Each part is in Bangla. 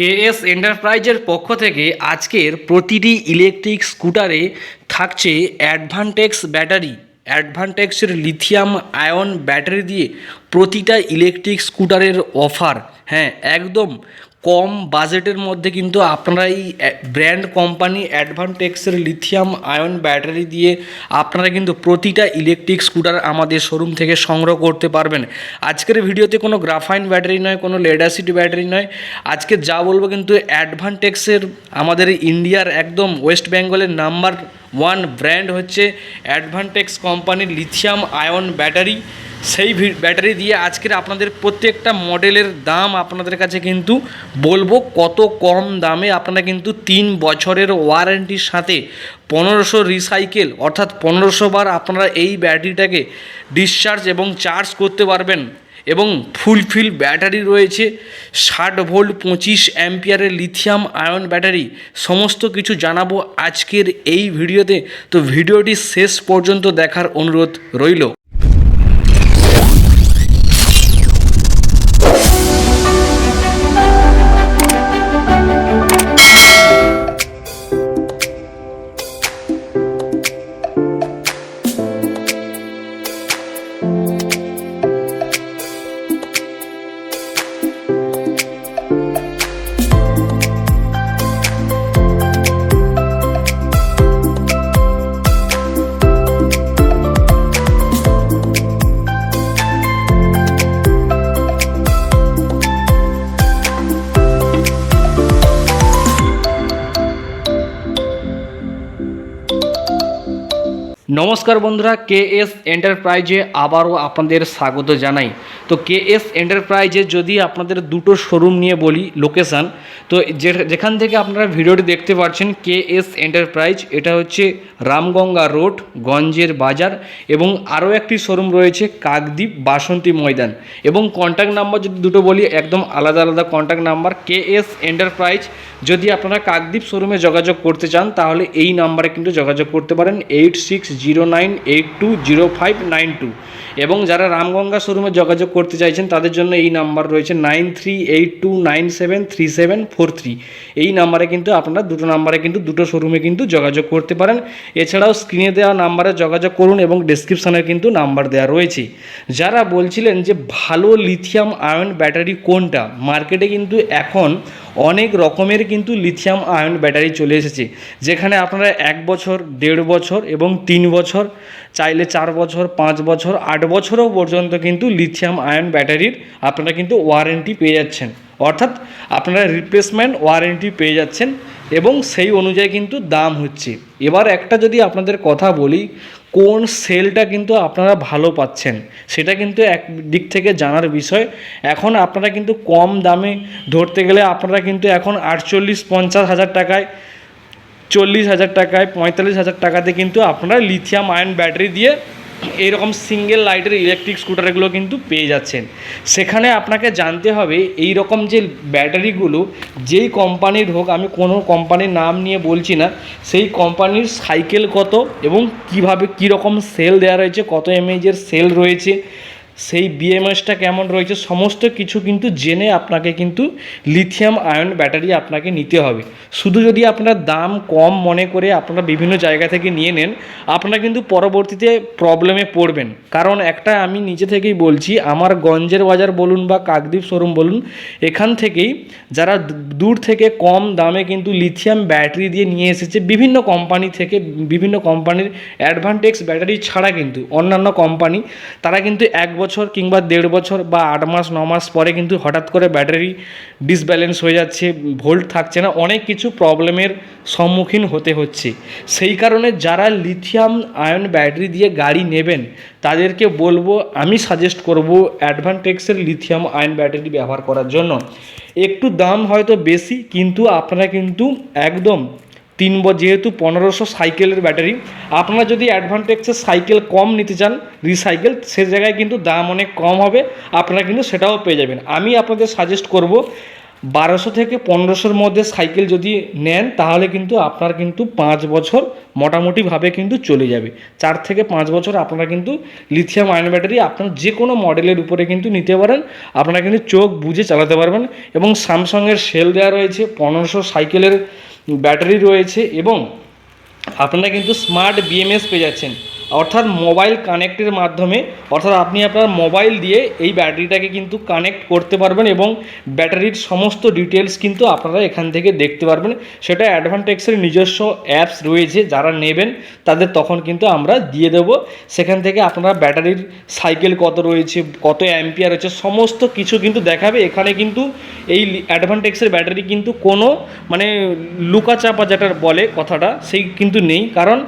কেএস এন্টারপ্রাইজের পক্ষ থেকে আজকের প্রতিটি ইলেকট্রিক স্কুটারে থাকছে অ্যাডভান্টেক্স ব্যাটারি। অ্যাডভান্টেক্সের লিথিয়াম আয়ন ব্যাটারি দিয়ে প্রতিটা ইলেকট্রিক স্কুটারের অফার। হ্যাঁ একদম কম বাজেটের মধ্যে কিন্তু আপনারা এই ব্র্যান্ড কোম্পানি অ্যাডভান্টেক্সের লিথিয়াম আয়ন ব্যাটারি দিয়ে আপনারা কিন্তু প্রতিটা ইলেকট্রিক স্কুটার আমাদের শোরুম থেকে সংগ্রহ করতে পারবেন। আজকের ভিডিওতে কোনো গ্রাফাইন ব্যাটারি নয়, কোনো লেড অ্যাসিড ব্যাটারি নয়। আজকে যা বলব কিন্তু অ্যাডভান্টেক্সের আমাদের ইন্ডিয়ার একদম ওয়েস্ট বেঙ্গলের নাম্বার ওয়ান ব্র্যান্ড হচ্ছে অ্যাডভান্টেক্স কোম্পানির লিথিয়াম আয়ন ব্যাটারি। সেই ব্যাটারি দিয়ে আজকের আপনাদের প্রত্যেকটা মডেলের দাম আপনাদের কাছে কিন্তু বলব কত কম দামে আপনারা কিন্তু তিন বছরের ওয়ারেন্টির সাথে পনেরোশো রিসাইকেল অর্থাৎ পনেরোশো বার আপনারা এই ব্যাটারিটাকে ডিসচার্জ এবং চার্জ করতে পারবেন এবং ফুলফিল ব্যাটারি রয়েছে, ষাট ভোল্ট পঁচিশ অ্যাম্পিয়ারের লিথিয়াম আয়ন ব্যাটারি, সমস্ত কিছু জানাব আজকের এই ভিডিওতে। তো ভিডিওটি শেষ পর্যন্ত দেখার অনুরোধ রইল। নমস্কার বন্ধুরা কে এস এন্টারপ্রাইজে আবারও আপনাদের স্বাগত জানাই। তো কে এস এন্টারপ্রাইজে যদি আপনাদের দুটো শোরুম নিয়ে বলি লোকেশান তো যেখান থেকে আপনারা ভিডিওটি দেখতে পাচ্ছেন কে এস এন্টারপ্রাইজ এটা হচ্ছে রামগঙ্গা রোড, গঞ্জের বাজার এবং আরও একটি শোরুম রয়েছে, কাকদ্বীপ বাসন্তী ময়দান। এবং কন্ট্যাক্ট নাম্বার যদি দুটো বলি, একদম আলাদা আলাদা contact number K S Enterprise যদি আপনারা কাকদ্বীপ শোরুমে যোগাযোগ করতে চান, তাহলে এই নাম্বারে কিন্তু যোগাযোগ করতে পারেন eight six zero nine eight two zero five nine two এবং যারা রামগঙ্গা শোরুমে যোগাযোগ করতে চাইছেন, তাদের জন্য এই নাম্বার রয়েছে nine three eight two nine seven three seven four three. এই নাম্বারে কিন্তু আপনারা, দুটো নাম্বারে কিন্তু, দুটো শোরুমে কিন্তু যোগাযোগ করতে পারেন। এছাড়াও স্ক্রিনে দেওয়া নাম্বারে যোগাযোগ করুন এবং ডেসক্রিপশানে কিন্তু নাম্বার দেওয়া রয়েছে। যারা বলছিলেন যে ভালো লিথিয়াম আয়ন ব্যাটারি কোনটা মার্কেটে কিন্তু এখন অনেক রকমের কিন্তু লিথিয়াম আয়ন ব্যাটারি চলে এসেছে। যেখানে আপনারা এক বছর, দেড় বছর এবং তিন বছর, চাইলে চার বছর, পাঁচ বছর, আট বছরও পর্যন্ত কিন্তু লিথিয়াম আয়ন ব্যাটারির আপনারা কিন্তু ওয়ারেন্টি পেয়ে যাচ্ছেন। অর্থাৎ আপনারা রিপ্লেসমেন্ট ওয়ারেন্টি পেয়ে যাচ্ছেন এবং সেই অনুযায়ী কিন্তু দাম হচ্ছে। এবার একটা যদি আপনাদের কথা বলি, কোন সেলটা কিন্তু আপনারা ভালো পাচ্ছেন, সেটা কিন্তু এক দিক থেকে জানার বিষয়। এখন আপনারা কিন্তু কম দামে ধরতে গেলে আপনারা কিন্তু এখন আটচল্লিশ, পঞ্চাশ হাজার টাকায় চল্লিশ হাজার টাকায়, পঁয়তাল্লিশ হাজার টাকাতে কিন্তু আপনারা লিথিয়াম আয়ন ব্যাটারি দিয়ে এইরকম সিঙ্গেল লাইটের ইলেকট্রিক স্কুটারগুলো কিন্তু পেয়ে যাচ্ছেন। সেখানে আপনাকে জানতে হবে এই রকম যে ব্যাটারিগুলো যেই কোম্পানির হোক, আমি কোনো কোম্পানির নাম নিয়ে বলছি না, সেই কোম্পানির সাইকেল কত এবং কীভাবে কী রকম সেল দেওয়া রয়েছে, কত এমএইচের সেল রয়েছে সেই বিএমএসটা কেমন রয়েছে, সমস্ত কিছু কিন্তু জেনে আপনাকে কিন্তু লিথিয়াম আয়ন ব্যাটারি আপনাকে নিতে হবে। শুধু যদি আপনার দাম কম মনে করে আপনারা বিভিন্ন জায়গা থেকে নিয়ে নেন, আপনারা কিন্তু পরবর্তীতে প্রবলেমে পড়বেন। কারণ একটা আমি নিজে থেকেই বলছি, আমার গঞ্জের বাজার বলুন বা কাকদ্বীপ শোরুম বলুন, এখান থেকেই যারা দূর থেকে কম দামে কিন্তু লিথিয়াম ব্যাটারি দিয়ে নিয়ে এসেছে, বিভিন্ন কোম্পানি থেকে বিভিন্ন কোম্পানির অ্যাডভান্টেক্স ব্যাটারি ছাড়া কিন্তু, অন্যান্য কোম্পানি তারা কিন্তু এক বছর কিংবা দেড় বছর বা আট মাস, ন মাস পরে কিন্তু হঠাৎ করে ব্যাটারি ডিসব্যালেন্স হয়ে যাচ্ছে, ভোল্ট থাকছে না, অনেক কিছু প্রবলেমের সম্মুখীন হতে হচ্ছে। সেই কারণে যারা লিথিয়াম আয়ন ব্যাটারি দিয়ে গাড়ি নেবেন, তাদেরকে বলব, আমি সাজেস্ট করব অ্যাডভান্টেক্সের লিথিয়াম আয়ন ব্যাটারি ব্যবহার করার জন্য। একটু দাম হয়তো বেশি, কিন্তু আপনারা কিন্তু একদম তিন ব যেহেতু পনেরোশো সাইকেলের ব্যাটারি, আপনারা যদি অ্যাডভান্টেক্সের সাইকেল কম নিতে চান, রিসাইকেল, সে জায়গায় কিন্তু দাম অনেক কম হবে, আপনারা কিন্তু সেটাও পেয়ে যাবেন। আমি আপনাদের সাজেস্ট করব, বারোশো থেকে পনেরোশোর মধ্যে সাইকেল যদি নেন, তাহলে কিন্তু আপনার কিন্তু পাঁচ বছর মোটামুটিভাবে কিন্তু চলে যাবে। চার থেকে পাঁচ বছর আপনারা কিন্তু লিথিয়াম আয়ন ব্যাটারি আপনার যে কোনো মডেলের উপরে কিন্তু নিতে পারেন, আপনারা কিন্তু চোখ বুঝে চালাতে পারবেন এবং স্যামসংয়ের সেল দেওয়া রয়েছে, পনেরোশো সাইকেলের ব্যাটারি রয়েছে এবং আপনারা কিন্তু স্মার্ট বিএমএস পেয়ে যাচ্ছেন। অর্থাৎ মোবাইল কানেক্টের মাধ্যমে, অর্থাৎ আপনি আপনার মোবাইল দিয়ে এই ব্যাটারিটাকে কিন্তু কানেক্ট করতে পারবেন এবং ব্যাটারির সমস্ত ডিটেলস কিন্তু আপনারা এখান থেকে দেখতে পারবেন। সেটা অ্যাডভান্টেক্সের নিজস্ব অ্যাপস রয়েছে, যারা নেবেন, তাদের তখন কিন্তু আমরা দিয়ে দেবো। সেখান থেকে আপনারা ব্যাটারির সাইকেল কত রয়েছে, কত অ্যাম্পিয়ার রয়েছে, সমস্ত কিছু কিন্তু দেখাবে। এখানে কিন্তু এই অ্যাডভান্টেক্সের ব্যাটারি কিন্তু কোনো মানে লুকাচাপা যেটা বলে কথাটা, সেই কিন্তু নেই। কারণ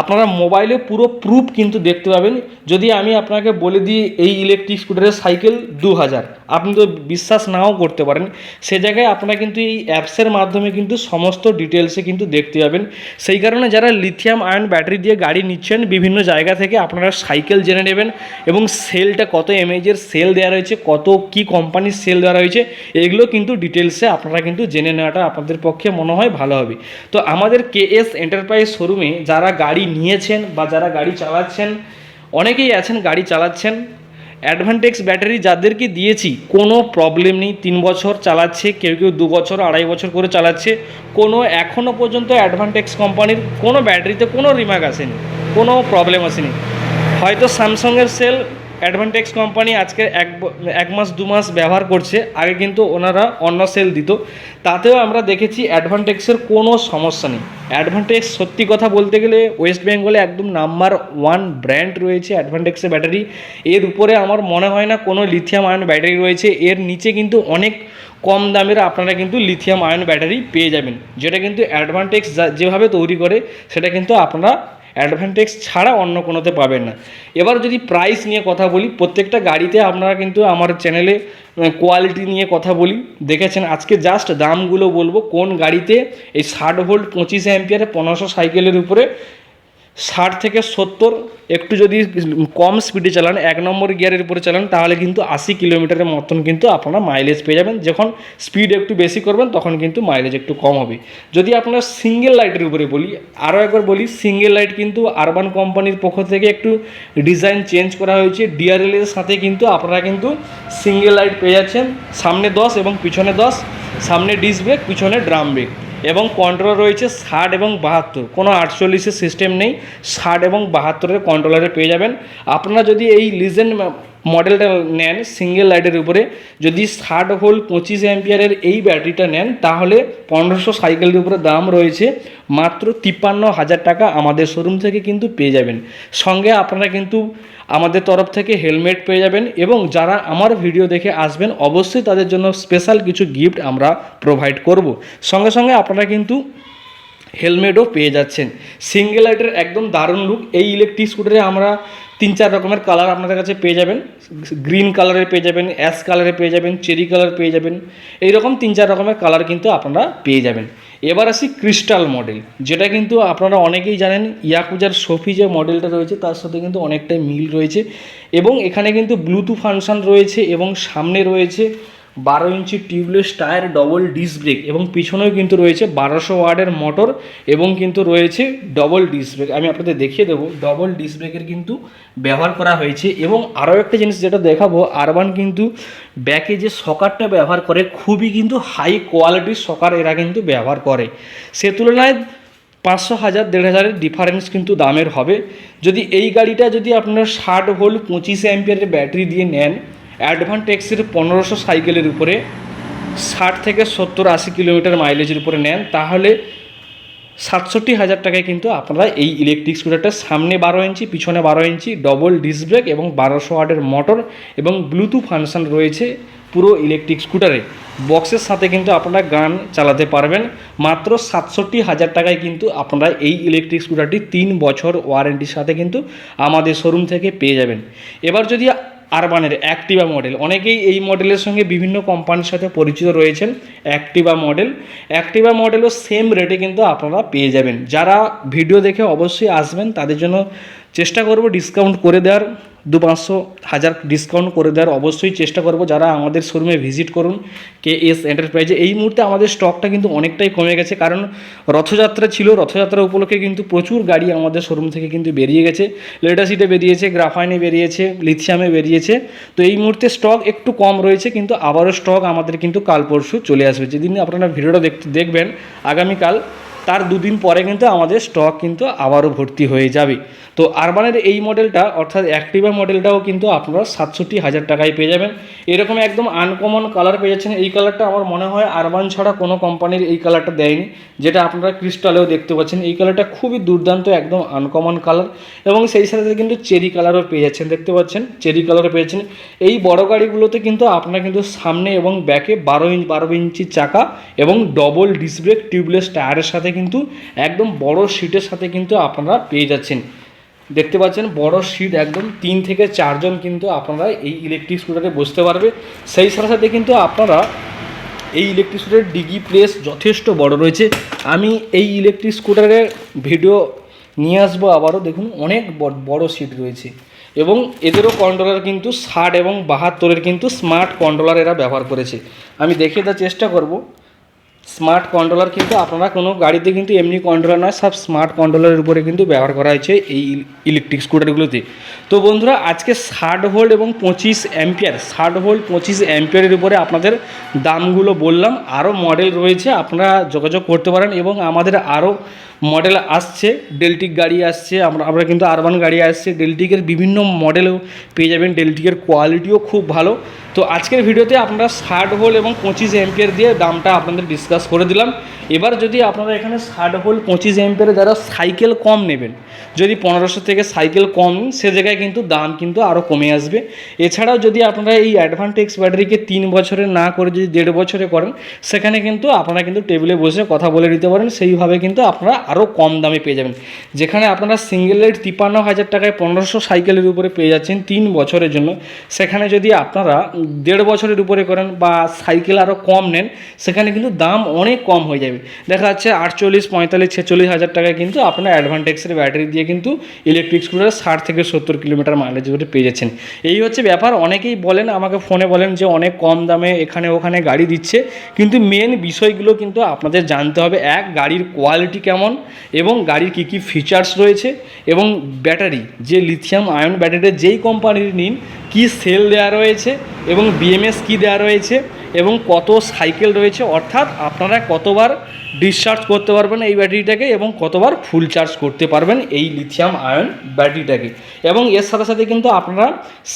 আপনারা মোবাইলে পুরো প্রুফ কিন্তু দেখতে পাবেন। যদি আমি আপনাকে বলে দিই, এই ইলেকট্রিক স্কুটারের সাইকেল দু হাজার আপনি তো বিশ্বাস নাও করতে পারেন। সে জায়গায় আপনারা কিন্তু এই অ্যাপসের মাধ্যমে কিন্তু সমস্ত ডিটেলসে কিন্তু দেখতে পাবেন। সেই কারণে যারা লিথিয়াম আয়ন ব্যাটারি দিয়ে গাড়ি নিচ্ছেন, বিভিন্ন জায়গা থেকে আপনারা সাইকেল জেনে নেবেন এবং সেলটা কত এমএজের সেল দেওয়া রয়েছে, কত কি কোম্পানির সেল দেওয়া রয়েছে, এগুলো কিন্তু ডিটেলসে আপনারা কিন্তু জেনে নেওয়াটা আপনাদের পক্ষে মনে হয় ভালো হবে। তো আমাদের কেএস এন্টারপ্রাইজ শোরুমে যারা গাড়ি নিয়েছেন বা যারা গাড়ি চালাচ্ছেন, অনেকেই আছেন গাড়ি চালাচ্ছেন। অ্যাডভান্টেক্স ব্যাটারি যাদেরকে দিয়েছি, কোনো প্রবলেম নেই। তিন বছর চালাচ্ছে, কেউ কেউ দু বছর, আড়াই বছর করে চালাচ্ছে। কোনো এখনও পর্যন্ত অ্যাডভান্টেক্স কোম্পানির কোনো ব্যাটারিতে কোনো রিমার্ক আসেনি, কোনো প্রবলেম আসেনি। হয়তো স্যামসংয়ের সেল অ্যাডভান্টেক্স কোম্পানি আজকে এক এক মাস, দু মাস ব্যবহার করছে। আগে কিন্তু ওনারা অন্য সেল দিত। তাতেও আমরা দেখেছি অ্যাডভান্টেক্সের কোনো সমস্যা নেই। অ্যাডভান্টেক্স সত্যি কথা বলতে গেলে ওয়েস্ট বেঙ্গলে একদম নাম্বার ওয়ান ব্র্যান্ড রয়েছে অ্যাডভান্টেক্সের ব্যাটারি এর উপরে আমার মনে হয় না কোনো লিথিয়াম আয়ন ব্যাটারি রয়েছে। এর নিচে কিন্তু অনেক কম দামের আপনারা কিন্তু লিথিয়াম আয়ন ব্যাটারি পেয়ে যাবেন। যেটা কিন্তু অ্যাডভান্টেক্স যেভাবে তৈরি করে, সেটা কিন্তু আপনারা অ্যাডভান্টেক্স ছাড়া অন্য কোনোতে পাবেন না। এবার যদি প্রাইস নিয়ে কথা বলি, প্রত্যেকটা গাড়িতে আপনারা কিন্তু আমার চ্যানেলে কোয়ালিটি নিয়ে কথা বলি। দেখেছেন, আজকে জাস্ট দামগুলো বলব, কোন গাড়িতে এই ষাট ভোল্ট পঁচিশ অ্যাম্পিয়ারে পনেরোশো সাইকেলের উপরে ষাট থেকে সত্তর, একটু যদি কম স্পিডে চালান, এক নম্বর গিয়ারের উপরে চালান, তাহলে কিন্তু আশি কিলোমিটারের মতন কিন্তু আপনারা মাইলেজ পেয়ে যাবেন। যখন স্পিড একটু বেশি করবেন, তখন কিন্তু মাইলেজ একটু কম হবে। যদি আপনারা সিঙ্গেল লাইটের উপরে বলি, আরও একবার বলি সিঙ্গেল লাইট কিন্তু আরবান কোম্পানির পক্ষ থেকে একটু ডিজাইন চেঞ্জ করা হয়েছে। ডিআরএল এর সাথে কিন্তু আপনারা কিন্তু সিঙ্গেল লাইট পেয়ে যাচ্ছেন। সামনে দশ এবং পিছনে দশ, সামনে ডিস ব্রেক পিছনে ড্রাম ব্রেক এবং কন্ট্রোলার রয়েছে ষাট এবং বাহাত্তর। কোনো আটচল্লিশের সিস্টেম নেই। ষাট এবং বাহাত্তরের কন্ট্রোলারে পেয়ে যাবেন। আপনারা যদি এই লিজেন্ড মডেলটা নেন সিঙ্গেল লাইটের উপরে। যদি ষাট ভোল্ট পঁচিশ অ্যাম্পিয়ারের এই ব্যাটারিটা নেন, তাহলে পনেরোশো সাইকেলের উপরে দাম রয়েছে মাত্র তিপ্পান্ন হাজার টাকা আমাদের শোরুম থেকে কিন্তু পেয়ে যাবেন। সঙ্গে আপনারা কিন্তু আমাদের তরফ থেকে হেলমেট পেয়ে যাবেন এবং যারা আমার ভিডিও দেখে আসবেন, অবশ্যই তাদের জন্য স্পেশাল কিছু গিফট আমরা প্রোভাইড করব। সঙ্গে সঙ্গে আপনারা কিন্তু হেলমেটও পেয়ে যাচ্ছেন। সিঙ্গেল লাইটের একদম দারুণ লুক এই ইলেকট্রিক স্কুটারে আমরা তিন চার রকমের কালার আপনাদের কাছে পেয়ে যাবেন। গ্রিন কালারের পেয়ে যাবেন অ্যাশ কালারে পেয়ে যাবেন চেরি কালার পেয়ে যাবেন। এইরকম তিন চার রকমের কালার কিন্তু আপনারা পেয়ে যাবেন। এবার আসি ক্রিস্টাল মডেল যেটা কিন্তু আপনারা অনেকেই জানেন, ইয়াকুজার সফি যে মডেলটা রয়েছে, তার সাথে কিন্তু অনেকটাই মিল রয়েছে। এবং এখানে কিন্তু ব্লুটুথ ফাংশন রয়েছে এবং সামনে রয়েছে বারো inch tubeless tyre double disc brake এবং পিছনেও কিন্তু রয়েছে বারোশো ওয়ার্ডের মোটর এবং কিন্তু রয়েছে ডবল ডিস ব্রেক আমি আপনাদের দেখিয়ে দেবো ডবল ডিস ব্রেকের কিন্তু ব্যবহার করা হয়েছে এবং আরও একটা জিনিস যেটা দেখাবো আরবান কিন্তু ব্যাকে যে সকারটা ব্যবহার করে, খুবই কিন্তু হাই কোয়ালিটির সকার এরা কিন্তু ব্যবহার করে। সে তুলনায় পাঁচশো হাজার, দেড় হাজারের ডিফারেন্স কিন্তু দামের হবে। যদি এই গাড়িটা যদি আপনার ষাট ভোল্ট পঁচিশ অ্যাম্পিয়ারের ব্যাটারি দিয়ে নেন অ্যাডভান্টেক্সের পনেরোশো সাইকেলের উপরে ষাট থেকে সত্তর আশি কিলোমিটার মাইলেজের উপরে নেন, তাহলে সাতষট্টি হাজার টাকায় কিন্তু আপনারা এই ইলেকট্রিক স্কুটারটা সামনে বারো ইঞ্চি, পিছনে বারো ইঞ্চি ডবল ডিস্ক ব্রেক এবং বারোশো ওয়াটের মোটর এবং ব্লুটুথ ফাংশন রয়েছে পুরো ইলেকট্রিক স্কুটারে বক্সের সাথে কিন্তু আপনারা গান চালাতে পারবেন। মাত্র সাতষট্টি হাজার টাকায় কিন্তু আপনারা এই ইলেকট্রিক স্কুটারটি তিন বছর ওয়ারেন্টির সাথে কিন্তু আমাদের শোরুম থেকে পেয়ে যাবেন। এবার যদি আরবানের অ্যাক্টিভা মডেল অনেকেই এই মডেলের সঙ্গে বিভিন্ন কোম্পানির সাথে পরিচিত রয়েছেন অ্যাক্টিভা মডেল অ্যাক্টিভা মডেলও সেম রেটে কিন্তু আপনারা পেয়ে যাবেন। যারা ভিডিও দেখে অবশ্যই আসবেন, তাদের জন্য চেষ্টা করব ডিসকাউন্ট করে দেওয়ার। দু পাঁচশো হাজার ডিসকাউন্ট করে দেওয়ার অবশ্যই চেষ্টা করব যারা আমাদের শোরুমে ভিজিট করুন কে এস এন্টারপ্রাইজে এই মুহূর্তে আমাদের স্টকটা কিন্তু অনেকটাই কমে গেছে, কারণ রথযাত্রা ছিল, রথযাত্রা উপলক্ষে কিন্তু প্রচুর গাড়ি আমাদের শোরুম থেকে কিন্তু বেরিয়ে গেছে। লেটাসিটে বেরিয়েছে গ্রাফাইনে বেরিয়েছে লিথিয়ামে বেরিয়েছে। তো এই মুহূর্তে স্টক একটু কম রয়েছে, কিন্তু আবারও স্টক আমাদের কিন্তু কাল পরশু চলে আসবে। যেদিন আপনারা ভিডিওটা দেখতে দেখবেন, আগামীকাল তার দুদিন পরে কিন্তু আমাদের স্টক কিন্তু আবারও ভর্তি হয়ে যাবে। তো আরবানের এই মডেলটা অর্থাৎ অ্যাক্টিভা মডেলটাও কিন্তু আপনারা সাতষট্টি হাজার টাকায় পেয়ে যাবেন। এরকম একদম আনকমন কালার পেয়ে যাচ্ছেন। এই কালারটা আমার মনে হয় আরবান ছাড়া কোনো কোম্পানির এই কালারটা দেয়নি, যেটা আপনারা ক্রিস্টালেও দেখতে পাচ্ছেন। এই কালারটা খুবই দুর্দান্ত, একদম আনকমন কালার এবং সেই সাথে কিন্তু চেরি কালারও পেয়ে যাচ্ছেন। দেখতে পাচ্ছেন? চেরি কালারও পেয়েছেন এই বড় গাড়িগুলোতে কিন্তু আপনারা কিন্তু সামনে এবং ব্যাকে বারো ইঞ্চ, বারো ইঞ্চি চাকা এবং ডবল ডিসব্রেক টিউবলেস টায়ারের সাথে কিন্তু একদম বড় সিটের সাথে কিন্তু আপনারা পেয়ে যাচ্ছেন। দেখতে পাচ্ছেন বড় সিট একদম তিন থেকে চারজন কিন্তু আপনারা এই ইলেকট্রিক স্কুটারে বসতে পারবে। সেই সাথে সাথে কিন্তু আপনারা এই ইলেকট্রিক স্কুটারের ডিগি প্লেস যথেষ্ট বড় রয়েছে। আমি এই ইলেকট্রিক স্কুটারের ভিডিও নিয়ে আসব আবারও। দেখুন, অনেক বড় সিট রয়েছে। এবং এদেরও কন্ট্রোলার কিন্তু ষাট এবং বাহাত্তরের কিন্তু স্মার্ট কন্ট্রোলার এরা ব্যবহার করেছে। আমি দেখিয়ে দেওয়ার চেষ্টা করব। স্মার্ট কন্ট্রোলার কিন্তু আপনারা কোনো গাড়িতে কিন্তু এমনি কন্ট্রোলার নয়, সব স্মার্ট কন্ট্রোলারের উপরে কিন্তু ব্যবহার করা হয়েছে এই ইলেকট্রিক স্কুটারগুলোতে। তো বন্ধুরা, আজকে ষাট ভোল্ট এবং পঁচিশ অ্যাম্পিয়ার, ষাট ভোল্ট, পঁচিশ অ্যাম্পিয়ারের উপরে আপনাদের দামগুলো বললাম। আরও মডেল রয়েছে, আপনারা যোগাযোগ করতে পারেন এবং আমাদের আরও মডেল আসছে। ডেলটিক গাড়ি আসছে, আমরা আমরা কিন্তু আরবান গাড়ি আসছে। ডেলটিকের বিভিন্ন মডেলও পেয়ে যাবেন। ডেলটিকের কোয়ালিটিও খুব ভালো। তো আজকের ভিডিওতে আপনারা ষাট হোল এবং পঁচিশ এম্পিয়ার দিয়ে দামটা আপনাদের ডিসকাস করে দিলাম। এবার যদি আপনারা এখানে ষাট হোল, পঁচিশ এম্পিয়ারে যারা সাইকেল কম নেবেন, যদি পনেরোশো থেকে সাইকেল কম, সে জায়গায় কিন্তু দাম কিন্তু আরও কমে আসবে। এছাড়াও যদি আপনারা এই অ্যাডভান্টেক্স ব্যাটারিকে তিন বছরে না করে যদি দেড় বছরে করেন, সেখানে কিন্তু আপনারা কিন্তু টেবিলে বসে কথা বলে নিতে পারেন। সেইভাবে কিন্তু আপনারা আরও কম দামে পেয়ে যাবেন। যেখানে আপনারা সিঙ্গেল রেট তিপ্পান্ন হাজার টাকায় পনেরোশো সাইকেলের উপরে পেয়ে যাচ্ছেন তিন বছরের জন্য। সেখানে যদি আপনারা দেড় বছরের উপরে করেন বা সাইকেল আরও কম নেন, সেখানে কিন্তু দাম অনেক কম হয়ে যাবে। দেখা যাচ্ছে আটচল্লিশ, পঁয়তাল্লিশ, ছেচল্লিশ হাজার টাকায় কিন্তু আপনার অ্যাডভান্টেক্সের ব্যাটারি দিয়ে কিন্তু ইলেকট্রিক স্কুটার ষাট থেকে সত্তর কিলোমিটার মাইলেজ করে পেয়ে যাচ্ছেন। এই হচ্ছে ব্যাপার, অনেকেই বলেন, আমাকে ফোনে বলেন যে অনেক কম দামে এখানে ওখানে গাড়ি দিচ্ছে, কিন্তু মেন বিষয়গুলো কিন্তু আপনাদের জানতে হবে, এক, গাড়ির কোয়ালিটি কেমন এবং গাড়ির কী কী ফিচার্স রয়েছে এবং ব্যাটারি, যে লিথিয়াম আয়ন ব্যাটারিটা যেই কোম্পানির নিন কী সেল দেওয়া রয়েছে এবং বিএমএস কি দেওয়া রয়েছে এবং কত সাইকেল রয়েছে, অর্থাৎ আপনারা কতবার ডিসচার্জ করতে পারবেন এই ব্যাটারিটাকে এবং কতবার ফুল চার্জ করতে পারবেন এই লিথিয়াম আয়ন ব্যাটারিটাকে। এবং এর সাথে সাথে কিন্তু আপনারা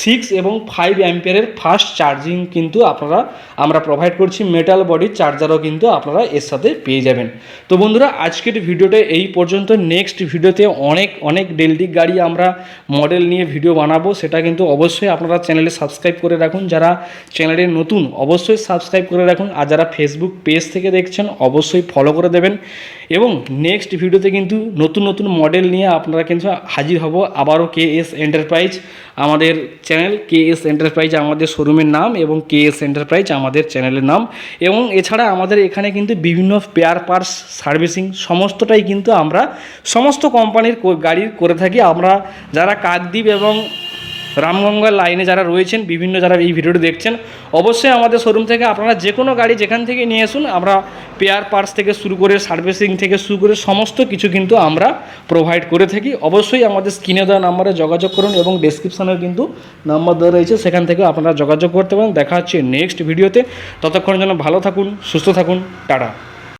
সিক্স এবং ফাইভ অ্যাম্পিয়ারের ফাস্ট চার্জিং কিন্তু আপনারা, আমরা প্রোভাইড করছি মেটাল বডি চার্জারও কিন্তু আপনারা এর সাথে পেয়ে যাবেন। তো বন্ধুরা, আজকের ভিডিওটা এই পর্যন্ত। নেক্সট ভিডিওতে অনেক অনেক ডেলটিক গাড়ি আমরা মডেল নিয়ে ভিডিও বানাবো। সেটা কিন্তু অবশ্যই আপনারা চ্যানেলে সাবস্ক্রাইব করে রাখুন। যারা চ্যানেলে নতুন, অবশ্যই সাবস্ক্রাইব করে রাখুন। আর যারা ফেসবুক পেজ থেকে দেখছেন, অবশ্যই ফলো করে দেবেন। এবং নেক্সট ভিডিওতে কিন্তু নতুন নতুন মডেল নিয়ে আপনারা কিন্তু হাজির হব আবারও কে এস এন্টারপ্রাইজ আমাদের চ্যানেল কে এস এন্টারপ্রাইজ আমাদের শোরুমের নাম এবং কে এস এন্টারপ্রাইজ আমাদের চ্যানেলের নাম। এবং এছাড়া আমাদের এখানে কিন্তু বিভিন্ন স্পেয়ার পার্টস সার্ভিসিং সমস্তটাই কিন্তু আমরা সমস্ত কোম্পানির গাড়ির করে থাকি। আমরা যারা কাকদ্বীপ এবং রামগঙ্গার লাইনে যারা রয়েছেন, বিভিন্ন যারা এই ভিডিওটি দেখছেন, অবশ্যই আমাদের শোরুম থেকে আপনারা যে কোনো গাড়ি যেখান থেকে নিয়ে আসুন, আমরা পেয়ার পার্টস থেকে শুরু করে সার্ভিসিং থেকে শুরু করে সমস্ত কিছু কিন্তু আমরা প্রোভাইড করে থাকি। অবশ্যই আমাদের স্ক্রিনে দেওয়া নাম্বারে যোগাযোগ করুন এবং ডেসক্রিপশানেও কিন্তু নাম্বার দেওয়া রয়েছে, সেখান থেকে আপনারা যোগাযোগ করতে পারেন। দেখা হচ্ছে নেক্সট ভিডিওতে ততক্ষণের জন্য ভালো থাকুন, সুস্থ থাকুন, টাটা।